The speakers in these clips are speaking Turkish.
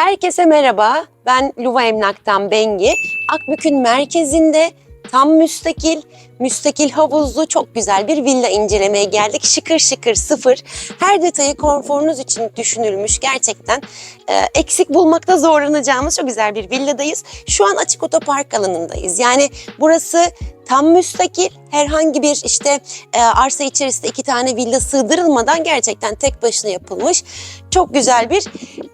Herkese merhaba. Ben Luva Emlak'tan Bengi. Akbük'ün merkezinde tam müstakil, müstakil havuzlu çok güzel bir villa incelemeye geldik. Şıkır şıkır sıfır. Her detayı konforunuz için düşünülmüş. Gerçekten e, eksik bulmakta zorlanacağımız çok güzel bir villadayız. Şu an açık otopark alanındayız. Yani burası tam müstakil. Herhangi bir işte e, arsa içerisinde iki tane villa sığdırılmadan gerçekten tek başına yapılmış. Çok güzel bir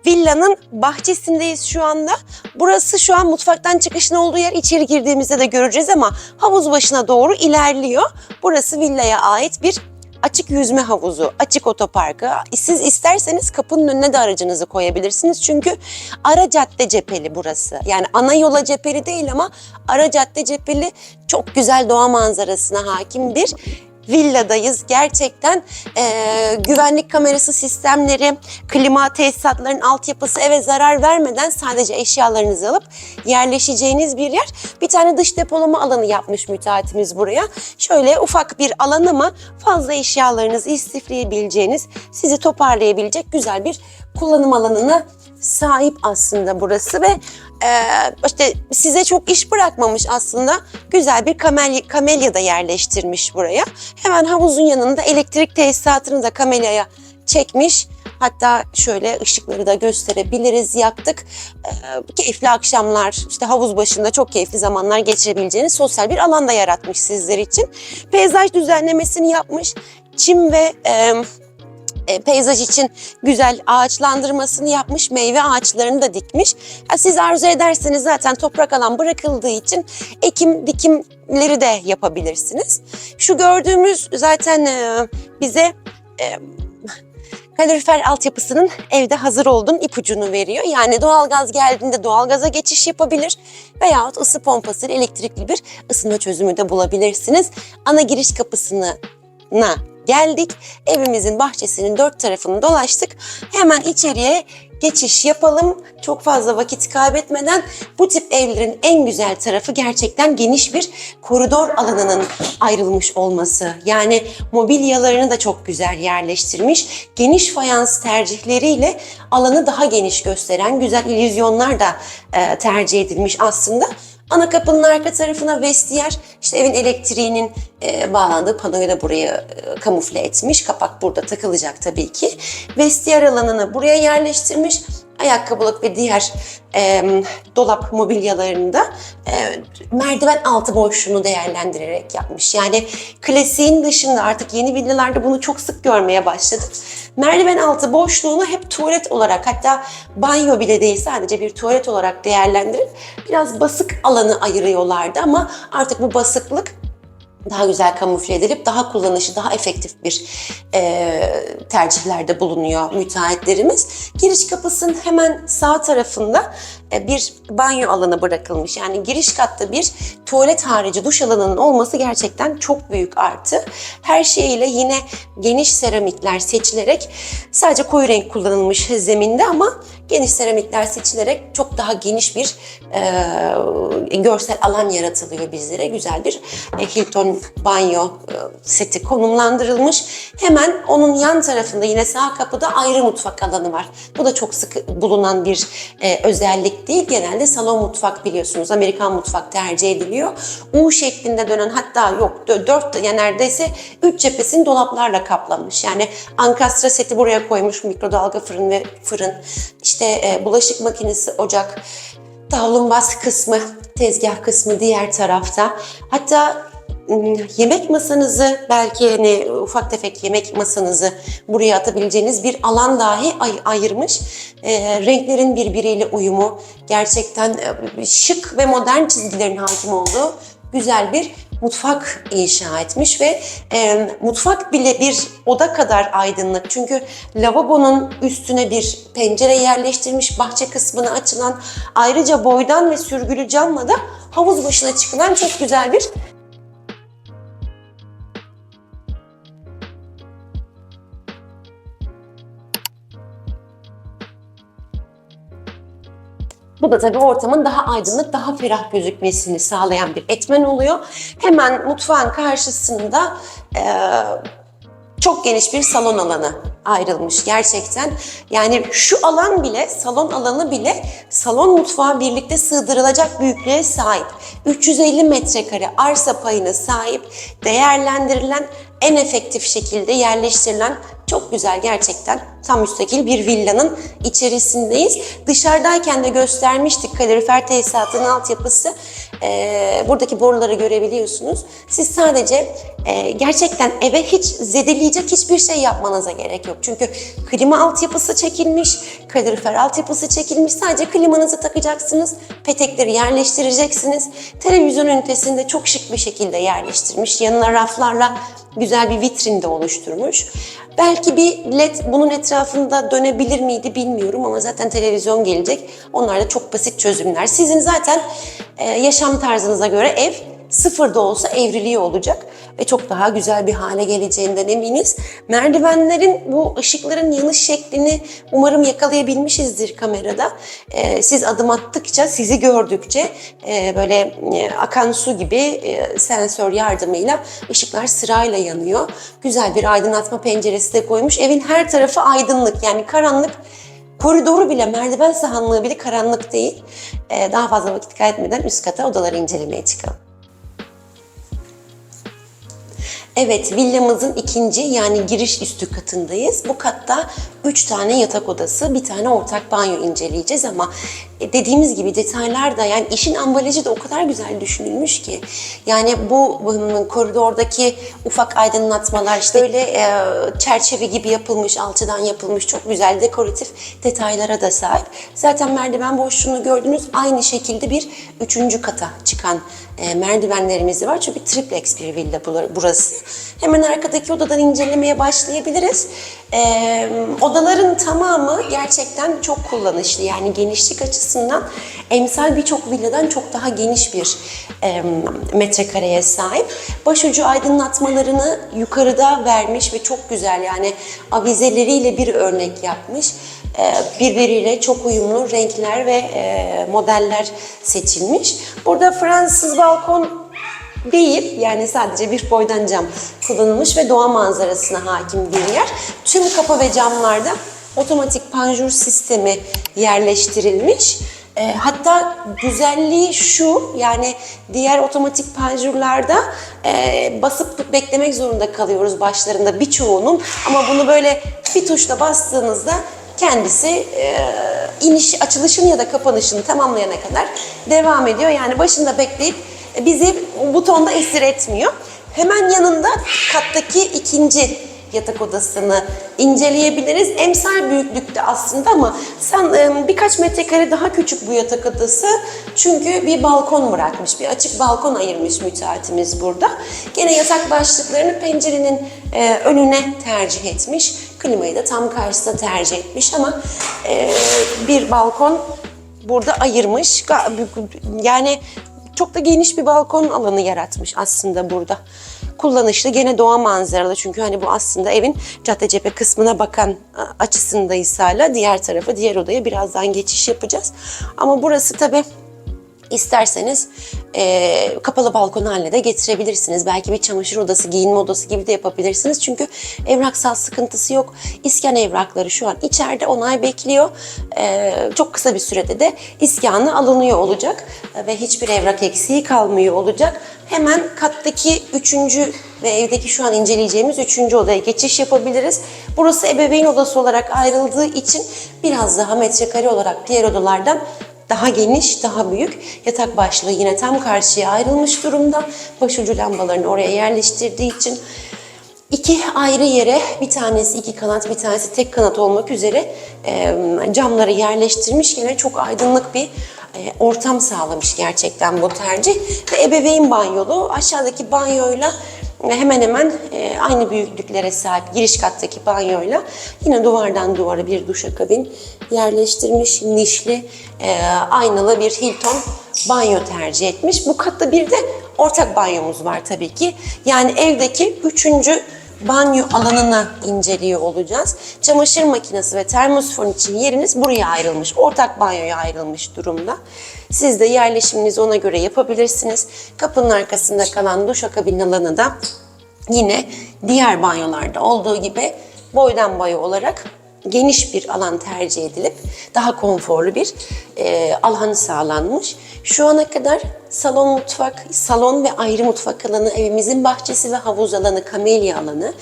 villanın bahçesindeyiz şu anda. Burası şu an mutfaktan çıkışın olduğu yer. İçeri girdiğimizde de göreceğiz ama havuz başına doğru ilerliyor. Burası villaya ait bir açık yüzme havuzu, açık otoparkı. Siz isterseniz kapının önüne de aracınızı koyabilirsiniz. Çünkü ara cadde cepheli burası. Yani ana yola cepheli değil ama ara cadde cepheli çok güzel doğa manzarasına hakim bir villadayız. Gerçekten eee, güvenlik kamerası sistemleri, klima tesisatların altyapısı eve zarar vermeden sadece eşyalarınızı alıp yerleşeceğiniz bir yer. Bir tane dış depolama alanı yapmış müteahhitimiz buraya. Şöyle ufak bir alan ama fazla eşyalarınızı istifleyebileceğiniz, sizi toparlayabilecek güzel bir kullanım alanına sahip aslında burası ve e, işte size çok iş bırakmamış aslında güzel bir kamelya, kamelya da yerleştirmiş buraya. Hemen havuzun yanında elektrik tesisatını da kamelyaya çekmiş. Hatta şöyle ışıkları da gösterebiliriz yaktık. Ee, keyifli akşamlar, işte havuz başında çok keyifli zamanlar geçirebileceğiniz sosyal bir alanda yaratmış sizler için. Peyzaj düzenlemesini yapmış. Çim ve e, e, peyzaj için güzel ağaçlandırmasını yapmış, meyve ağaçlarını da dikmiş. Ha, siz arzu ederseniz zaten toprak alan bırakıldığı için ekim dikimleri de yapabilirsiniz. Şu gördüğümüz zaten e, bize e, kalorifer altyapısının evde hazır olduğunun ipucunu veriyor. Yani doğalgaz geldiğinde doğalgaza geçiş yapabilir veyahut ısı pompası ile elektrikli bir ısınma çözümü de bulabilirsiniz. Ana giriş kapısına geldik. Evimizin bahçesinin dört tarafını dolaştık. Hemen içeriye geçiş yapalım. Çok fazla vakit kaybetmeden bu tip evlerin en güzel tarafı gerçekten geniş bir koridor alanının ayrılmış olması. Yani mobilyalarını da çok güzel yerleştirmiş. Geniş fayans tercihleriyle alanı daha geniş gösteren güzel illüzyonlar da e, tercih edilmiş aslında. Ana kapının arka tarafına vestiyer, işte evin elektriğinin e, bağlandığı panoyu da buraya e, kamufle etmiş. Kapak burada takılacak tabii ki. Vestiyer alanını buraya yerleştirmiş. Ayakkabılık ve diğer e, dolap mobilyalarını da e, merdiven altı boşluğunu değerlendirerek yapmış. Yani klasiğin dışında artık yeni villalarda bunu çok sık görmeye başladık. Merdiven altı boşluğunu hep tuvalet olarak hatta banyo bile değil sadece bir tuvalet olarak değerlendirip biraz basık alanı ayırıyorlardı ama artık bu basıklık daha güzel kamufle edilip daha kullanışı, daha efektif bir e, tercihlerde bulunuyor müteahhitlerimiz. Giriş kapısının hemen sağ tarafında e, bir banyo alanı bırakılmış. Yani giriş katta bir tuvalet harici duş alanının olması gerçekten çok büyük artı. Her şeyiyle yine geniş seramikler seçilerek sadece koyu renk kullanılmış zeminde ama geniş seramikler seçilerek çok daha geniş bir e, görsel alan yaratılıyor bizlere. Güzel bir e, Hilton banyo e, seti konumlandırılmış. Hemen onun yan tarafında yine sağ kapıda ayrı mutfak alanı var. Bu da çok sık bulunan bir e, özellik değil. Genelde salon mutfak biliyorsunuz. Amerikan mutfak tercih ediliyor. U şeklinde dönen hatta yok dö- dört ya neredeyse üç cephesini dolaplarla kaplamış. Yani ankastra seti buraya koymuş mikrodalga fırın ve fırın. İşte e, bulaşık makinesi, ocak, davlumbaz kısmı, tezgah kısmı diğer tarafta. Hatta yemek masanızı belki hani ufak tefek yemek masanızı buraya atabileceğiniz bir alan dahi ay- ayırmış. E, renklerin birbiriyle uyumu gerçekten e, şık ve modern çizgilerin hakim olduğu güzel bir mutfak inşa etmiş ve e, mutfak bile bir oda kadar aydınlık. Çünkü lavabonun üstüne bir pencere yerleştirmiş bahçe kısmına açılan ayrıca boydan ve sürgülü camla da havuz başına çıkılan çok güzel bir Bu da tabii ortamın daha aydınlık, daha ferah gözükmesini sağlayan bir etmen oluyor. Hemen mutfağın karşısında eee, çok geniş bir salon alanı ayrılmış gerçekten. Yani şu alan bile, salon alanı bile salon mutfağı birlikte sığdırılacak büyüklüğe sahip. 350 metrekare arsa payına sahip, değerlendirilen, en efektif şekilde yerleştirilen çok güzel gerçekten tam müstakil bir villanın içerisindeyiz. Dışarıdayken de göstermiştik kalorifer tesisatının altyapısı. Ee, buradaki boruları görebiliyorsunuz. Siz sadece e, gerçekten eve hiç zedeleyecek hiçbir şey yapmanıza gerek yok. Çünkü klima altyapısı çekilmiş, kalorifer altyapısı çekilmiş. Sadece klimanızı takacaksınız, petekleri yerleştireceksiniz. Televizyon ünitesinde çok şık bir şekilde yerleştirmiş. Yanına raflarla güzel bir vitrin de oluşturmuş. Belki bir led bunun etrafında dönebilir miydi bilmiyorum ama zaten televizyon gelecek. Onlar da çok basit çözümler. Sizin zaten e, yaşam tarzınıza göre ev sıfırda olsa evriliği olacak ve çok daha güzel bir hale geleceğinden eminiz. Merdivenlerin bu ışıkların yanış şeklini umarım yakalayabilmişizdir kamerada. Ee, siz adım attıkça, sizi gördükçe e, böyle e, akan su gibi e, sensör yardımıyla ışıklar sırayla yanıyor. Güzel bir aydınlatma penceresi de koymuş. Evin her tarafı aydınlık yani karanlık Koridoru bile, merdiven sahanlığı bile karanlık değil. Ee, daha fazla vakit kaybetmeden üst kata odaları incelemeye çıkalım. Evet, villamızın ikinci yani giriş üstü katındayız. Bu katta üç tane yatak odası, bir tane ortak banyo inceleyeceğiz ama e, dediğimiz gibi detaylar da yani işin ambalajı da o kadar güzel düşünülmüş ki. Yani bu, koridordaki ufak aydınlatmalar işte öyle e, çerçeve gibi yapılmış, alçıdan yapılmış çok güzel dekoratif detaylara da sahip. Zaten merdiven boşluğunu gördünüz aynı şekilde bir üçüncü kata çıkan e, merdivenlerimiz var. Çünkü triplex bir villa burası. Hemen arkadaki odadan incelemeye başlayabiliriz. E, odaların tamamı gerçekten çok kullanışlı. Yani genişlik açısından emsal birçok villadan çok daha geniş bir e, metrekareye sahip. Başucu aydınlatmalarını yukarıda vermiş ve çok güzel yani avizeleriyle bir örnek yapmış e, birbiriyle çok uyumlu renkler ve e, modeller seçilmiş. Burada Fransız balkon değil yani sadece bir boydan cam kullanılmış ve doğa manzarasına hakim bir yer. Tüm kapı ve camlarda otomatik panjur sistemi yerleştirilmiş. E, hatta güzelliği şu yani diğer otomatik panjurlarda e, basıp beklemek zorunda kalıyoruz başlarında birçoğunun ama bunu böyle bir tuşla bastığınızda kendisi e, iniş açılışını ya da kapanışını tamamlayana kadar devam ediyor. Yani başında bekleyip bizi butonda esir etmiyor. Hemen yanında kattaki ikinci yatak odasını inceleyebiliriz. Emsal büyüklükte aslında ama sen birkaç metrekare daha küçük bu yatak odası. Çünkü bir balkon bırakmış, bir açık balkon ayırmış müteahhitimiz burada. Gene yatak başlıklarını pencerenin e, önüne tercih etmiş. Klimayı da tam karşısına tercih etmiş ama e, bir balkon burada ayırmış. Yani çok da geniş bir balkon alanı yaratmış aslında burada. Kullanışlı gene doğa manzaralı çünkü hani bu aslında evin cadde cephe kısmına bakan açısındayız hala. Diğer tarafa, diğer odaya birazdan geçiş yapacağız. Ama burası tabii İsterseniz eee, kapalı balkon haline de getirebilirsiniz. Belki bir çamaşır odası, giyinme odası gibi de yapabilirsiniz. Çünkü evraksal sıkıntısı yok. İskan evrakları şu an içeride onay bekliyor. Eee, çok kısa bir sürede de iskanı alınıyor olacak. Ve hiçbir evrak eksiği kalmıyor olacak. Hemen kattaki üçüncü ve evdeki şu an inceleyeceğimiz üçüncü odaya geçiş yapabiliriz. Burası ebeveyn odası olarak ayrıldığı için biraz daha metrekare olarak diğer odalardan daha geniş, daha büyük. Yatak başlığı yine tam karşıya ayrılmış durumda. Başucu lambalarını oraya yerleştirdiği için iki ayrı yere bir tanesi iki kanat, bir tanesi tek kanat olmak üzere e, camları yerleştirmiş. Yine çok aydınlık bir e, ortam sağlamış gerçekten bu tercih. Ve ebeveyn banyolu aşağıdaki banyoyla hemen hemen e, aynı büyüklüklere sahip giriş kattaki banyoyla yine duvardan duvara bir duşakabin yerleştirmiş nişli e, aynalı bir Hilton banyo tercih etmiş. Bu katta bir de ortak banyomuz var tabii ki. Yani evdeki üçüncü banyo alanını inceliyor olacağız. Çamaşır makinesi ve termosifon için yeriniz buraya ayrılmış. Ortak banyoya ayrılmış durumda. Siz de yerleşiminizi ona göre yapabilirsiniz. Kapının arkasında kalan duşakabin alanı da yine diğer banyolarda olduğu gibi boydan boya olarak geniş bir alan tercih edilip daha konforlu bir e, alan sağlanmış. Şu ana kadar salon mutfak, salon ve ayrı mutfak alanı, evimizin bahçesi ve havuz alanı, kamelya alanı,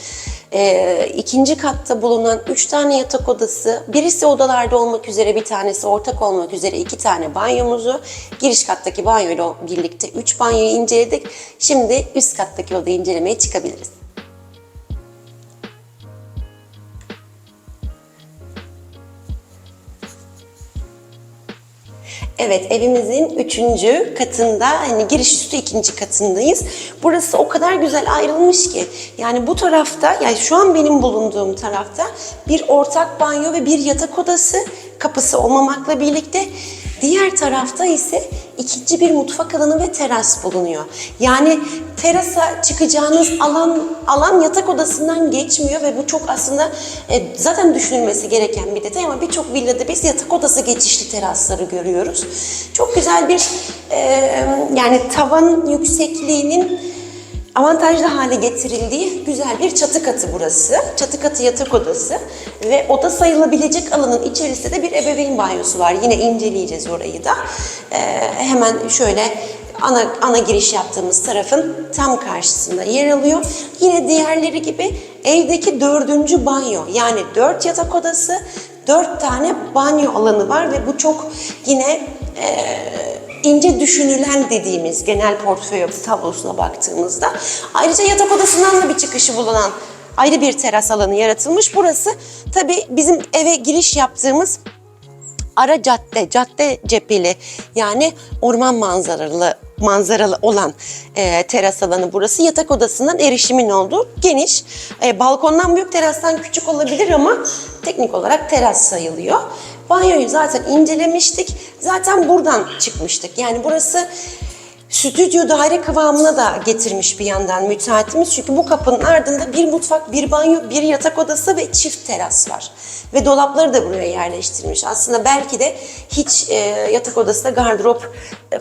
e, ikinci katta bulunan üç tane yatak odası, birisi odalarda olmak üzere bir tanesi ortak olmak üzere iki tane banyomuzu, giriş kattaki banyoyla birlikte üç banyoyu inceledik. Şimdi üst kattaki odayı incelemeye çıkabiliriz. Evet, evimizin üçüncü katında, hani giriş üstü ikinci katındayız. Burası o kadar güzel ayrılmış ki. Yani bu tarafta, yani şu an benim bulunduğum tarafta bir ortak banyo ve bir yatak odası kapısı olmamakla birlikte diğer tarafta ise ikinci bir mutfak alanı ve teras bulunuyor. Yani terasa çıkacağınız alan alan yatak odasından geçmiyor ve bu çok aslında e, zaten düşünülmesi gereken bir detay ama birçok villada biz yatak odası geçişli terasları görüyoruz. Çok güzel bir e, yani tavan yüksekliğinin avantajlı hale getirildiği güzel bir çatı katı burası. Çatı katı yatak odası ve oda sayılabilecek alanın içerisinde de bir ebeveyn banyosu var. Yine inceleyeceğiz orayı da. Ee, hemen şöyle ana, ana giriş yaptığımız tarafın tam karşısında yer alıyor. Yine diğerleri gibi evdeki dördüncü banyo yani dört yatak odası, dört tane banyo alanı var ve bu çok yine e, ince düşünülen dediğimiz genel portföy tablosuna baktığımızda ayrıca yatak odasından da bir çıkışı bulunan ayrı bir teras alanı yaratılmış. Burası tabii bizim eve giriş yaptığımız ara cadde, cadde cepheli yani orman manzaralı manzaralı olan e, teras alanı burası. Yatak odasından erişimin olduğu geniş. E, balkondan büyük, terastan küçük olabilir ama teknik olarak teras sayılıyor. Banyoyu zaten incelemiştik. Zaten buradan çıkmıştık. Yani burası stüdyo daire kıvamına da getirmiş bir yandan müteahhitimiz. Çünkü bu kapının ardında bir mutfak, bir banyo, bir yatak odası ve çift teras var. Ve dolapları da buraya yerleştirmiş. Aslında belki de hiç e, yatak odasında gardırop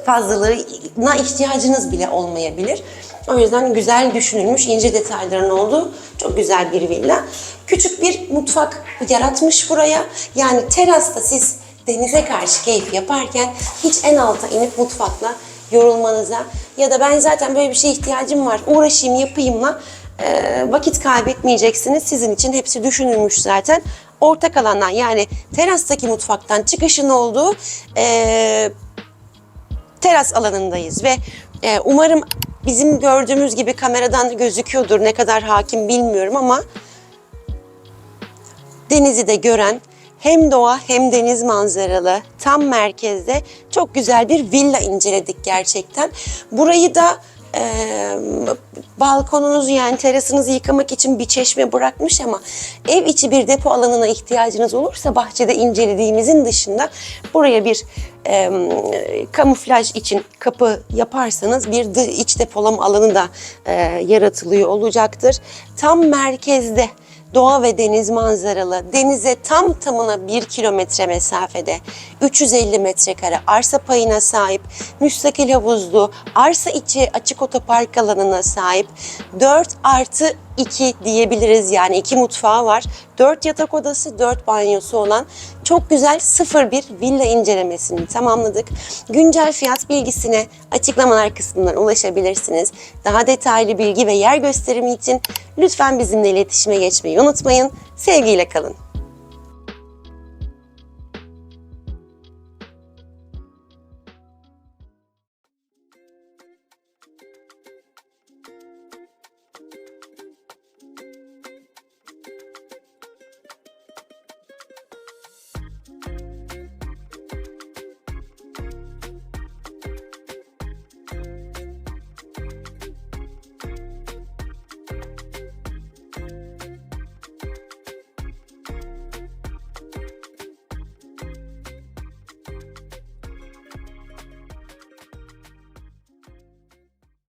fazlalığına ihtiyacınız bile olmayabilir. O yüzden güzel düşünülmüş, ince detayların olduğu çok güzel bir villa. Küçük bir mutfak yaratmış buraya. Yani terasta siz denize karşı keyif yaparken hiç en alta inip mutfakla yorulmanıza ya da ben zaten böyle bir şeye ihtiyacım var uğraşayım yapayımla e, vakit kaybetmeyeceksiniz. Sizin için hepsi düşünülmüş zaten. Ortak alandan yani terastaki mutfaktan çıkışın olduğu e, teras alanındayız ve e, umarım bizim gördüğümüz gibi kameradan gözüküyordur. Ne kadar hakim bilmiyorum ama denizi de gören hem doğa hem deniz manzaralı tam merkezde çok güzel bir villa inceledik gerçekten. Burayı da e, balkonunuzu yani terasınızı yıkamak için bir çeşme bırakmış ama ev içi bir depo alanına ihtiyacınız olursa bahçede incelediğimizin dışında buraya bir e, kamuflaj için kapı yaparsanız bir iç depolama alanı da e, yaratılıyor olacaktır. Tam merkezde doğa ve deniz manzaralı, denize tam tamına 1 kilometre mesafede, 350 metrekare arsa payına sahip, müstakil havuzlu, arsa içi açık otopark alanına sahip, 4 artı 2 diyebiliriz yani iki mutfağı var. 4 yatak odası, 4 banyosu olan çok güzel sıfır bir villa incelemesini tamamladık. Güncel fiyat bilgisine açıklamalar kısmından ulaşabilirsiniz. Daha detaylı bilgi ve yer gösterimi için lütfen bizimle iletişime geçmeyi unutmayın. Sevgiyle kalın.